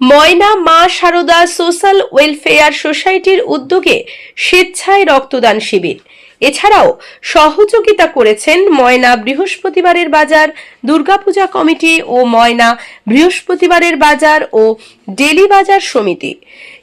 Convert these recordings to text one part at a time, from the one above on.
ময়না Ma Sarada social welfare সোসাইটির উদ্যোগে স্বেচ্ছায় রক্তদান শিবির। এছাড়াও সহযোগিতা করেছেন ময়না বৃহস্পতিবারের বাজার, দুর্গাপূজা কমিটি ও ময়না বৃহস্পতিবারের বাজার ও ডেলি বাজার সমিতি।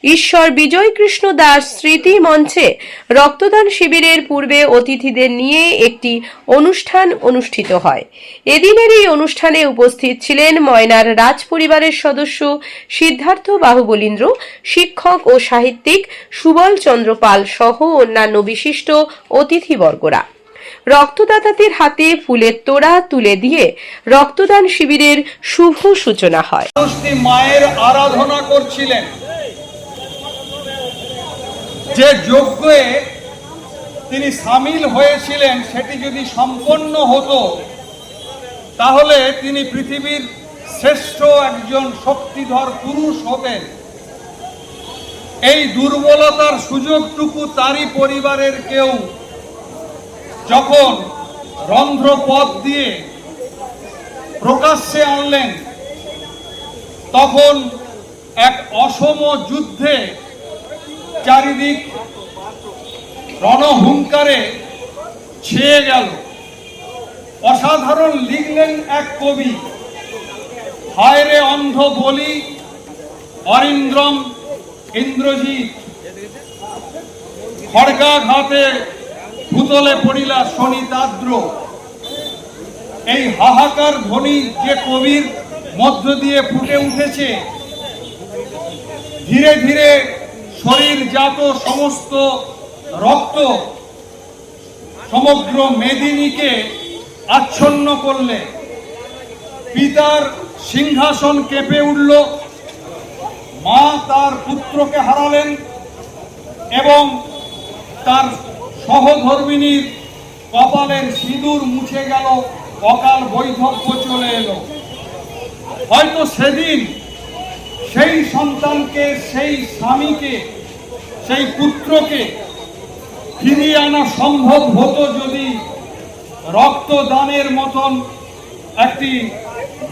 ঈশ্বর বিজয় কৃষ্ণ দাস স্মৃতি মঞ্চে রক্তদান শিবিরের পূর্বে অতিথিদের নিয়ে একটি অনুষ্ঠান অনুষ্ঠিত হয়। এদিনের এই অনুষ্ঠানে উপস্থিত ছিলেন ময়নার রাজ পরিবারের সদস্য সিদ্ধার্থ বাহুবলীন্দ্র, শিক্ষক ও সাহিত্যিক সুবল চন্দ্র পাল সহ অন্যান্য বিশিষ্ট অতিথিবর্গরা। রক্তদাতাদের হাতে ফুলের তোড়া তুলে দিয়ে রক্তদান শিবিরের শুভ সূচনা হয়। মায়ের আরাধনা করছিলেন। যে যজ্ঞে তিনি সামিল হয়েছিলেন, সেটি যদি সম্পন্ন হতো, তাহলে তিনি পৃথিবীর শ্রেষ্ঠ একজন শক্তিধর পুরুষ হতেন। এই দুর্বলতার সুযোগটুকু তারই পরিবারের কেউ যখন রন্ধ্রপথ দিয়ে প্রকাশ্যে আনলেন, তখন এক অসম যুদ্ধে চারিদিক রণহুঙ্কারে ছেয়ে গেল। অসাধারণ লিখলেন এক কবি হায় রে অন্ধ বলি, অরিন্দ্রম ইন্দ্রজিৎ। খড়গাঘাতে ভূতলে পড়িলা শনিতাদ্র। এই হাহাকার ধ্বনি যে কবির মধ্য দিয়ে ফুটে উঠেছে, ধীরে ধীরে শরীরজাত সমস্ত রক্ত সমগ্র মেদিনীকে আচ্ছন্ন করলে পিতার সিংহাসন কেঁপে উঠল, মা তার পুত্রকে হারালেন এবং তার সহধর্মিনীর কপালের সিঁদুর মুছে গেল, অকাল বৈধব্য চলে এলো। হয়তো সেদিন সেই সন্তানকে, সেই স্বামীকে সেই পুত্রকে ফিরিয়ে আনা সম্ভব হতো যদি রক্তদানের মতন একটি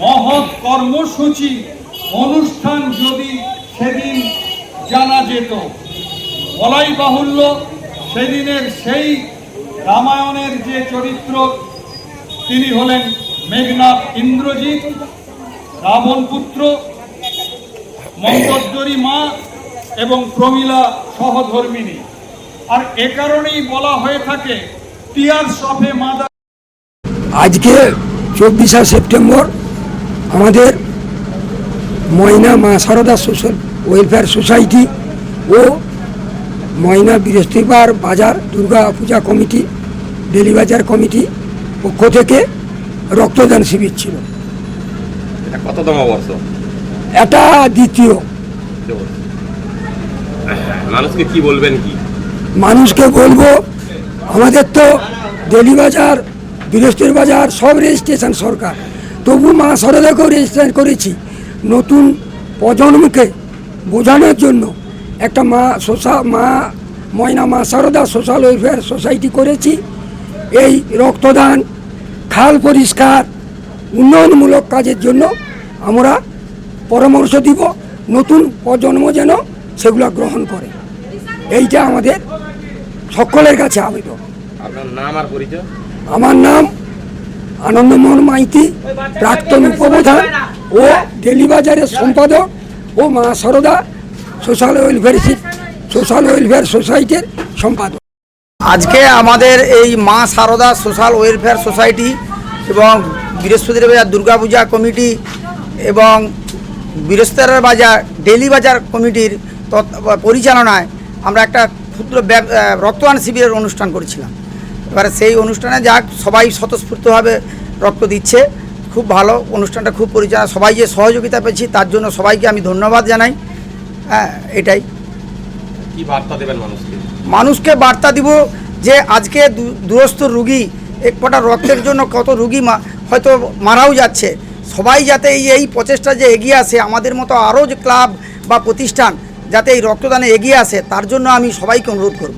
মহৎ কর্মসূচি, অনুষ্ঠান যদি সেদিন জানা যেত। বলাই বাহুল্য, সেদিনের সেই রামায়ণের যে চরিত্র, তিনি হলেন মেঘনাথ ইন্দ্রজিৎ, রাবণ পুত্র মঙ্গোদ্দরী মা এবং প্রমীলা সহধর্মিনী। আর এ কারণেই বলা হয়ে থাকে টিয়ার্স অফে মাদার আজকে চব্বিশে সেপ্টেম্বর আমাদের Moyna Ma Sarada social welfare society ও Moyna Brihaspatibar Bazar Durga Puja committee daily bazar committee পক্ষ থেকে রক্তদান শিবির ছিল। এটা কততম বর্ষ? এটা দ্বিতীয়। মানুষকে কি বলবেন কি? মানুষকে বলব, আমাদের তো ডেলি বাজার বৃহস্পতি বাজার, সব রেজিস্ট্রেশন সরকার। তবু মা সরদাকেও রেজিস্ট্রেশন করেছি। নতুন প্রজন্মকে বোঝানোর জন্য একটা মা সোসা মা, ময়না Ma Sarada social welfare society করেছি। এই রক্তদান, খাল পরিষ্কার, উন্নয়নমূলক কাজের জন্য আমরা পরামর্শ দিব। নতুন প্রজন্ম যেন সেগুলো গ্রহণ করে। এইটা আমাদের সকলের কাছে আবেদন আপনার নাম আর পরিচয়? আমার নাম আনন্দমোহন মাইতি প্রাক্তন উপপ্রধান ও ডেলি বাজারের সম্পাদক ও Ma Sarada social welfare social welfare সোসাইটির সম্পাদক। আজকে আমাদের এই মা সারদা সোশ্যাল ওয়েলফেয়ার সোসাইটি এবং বৃহস্পতিবার বাজার দুর্গাপূজা কমিটি এবং বৃহস্পতিবার বাজার ডেলি বাজার কমিটির পরিচালনায় আমরা একটা ক্ষুদ্র রক্তদান শিবিরের অনুষ্ঠান করেছিলাম। এবারে সেই অনুষ্ঠানে যাক সবাই স্বতঃস্ফূর্তভাবে রক্ত দিচ্ছে খুব ভালো। অনুষ্ঠানটা খুব পরিচালনা সবাই যে সহযোগিতা পেয়েছি তার জন্য সবাইকে আমি ধন্যবাদ জানাই। হ্যাঁ এটাই। কি বার্তা দেবেন মানুষকে? মানুষকে বার্তা দিব যে আজকে দূরস্থ রুগী এক ফোঁটা রক্তের জন্য কত রুগী হয়তো মারাও যাচ্ছে। সবাই যাতে এই এই প্রচেষ্টা যে এগিয়ে আসে আমাদের মতো আরও যে ক্লাব বা প্রতিষ্ঠান যাতে এই রক্তদানে এগিয়ে আসে তার জন্য আমি সবাইকে অনুরোধ করব।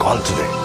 call today.